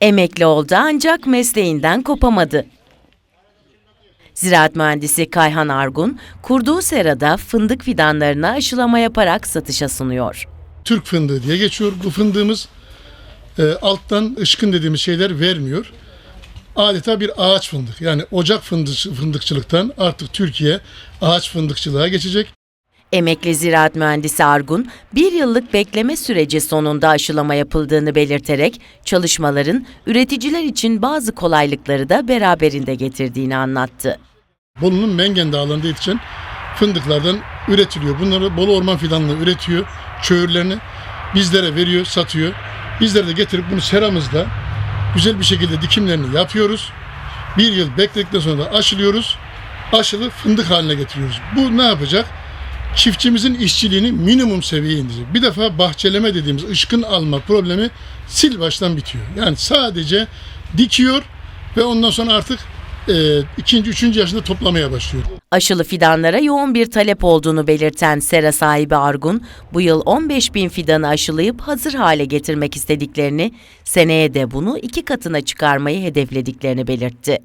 Emekli oldu ancak mesleğinden kopamadı. Ziraat mühendisi Kayhan Argun, kurduğu serada fındık fidanlarına aşılama yaparak satışa sunuyor. Türk fındığı diye geçiyor. Bu fındığımız e, alttan ışkın dediğimiz şeyler vermiyor. Adeta bir ağaç fındık. Yani ocak fındık, fındıkçılıktan artık Türkiye ağaç fındıkçılığa geçecek. Emekli ziraat mühendisi Argun, bir yıllık bekleme süreci sonunda aşılama yapıldığını belirterek çalışmaların üreticiler için bazı kolaylıkları da beraberinde getirdiğini anlattı. Bolu'nun Mengen Dağları'nda yetişen fındıklardan üretiliyor. Bunları Bolu Orman Fidanlığı üretiyor. Çöğürlerini bizlere veriyor, satıyor. Bizler de getirip bunu seramızda güzel bir şekilde dikimlerini yapıyoruz. Bir yıl bekledikten sonra da aşılıyoruz. Aşılı fındık haline getiriyoruz. Bu ne yapacak? Çiftçimizin işçiliğini minimum seviyeye indirecek. Bir defa bahçeleme dediğimiz ışkın alma problemi sil baştan bitiyor. Yani sadece dikiyor ve ondan sonra artık e, ikinci, üçüncü yaşında toplamaya başlıyor. Aşılı fidanlara yoğun bir talep olduğunu belirten sera sahibi Argun, bu yıl 15 bin fidanı aşılayıp hazır hale getirmek istediklerini, seneye de bunu iki katına çıkarmayı hedeflediklerini belirtti.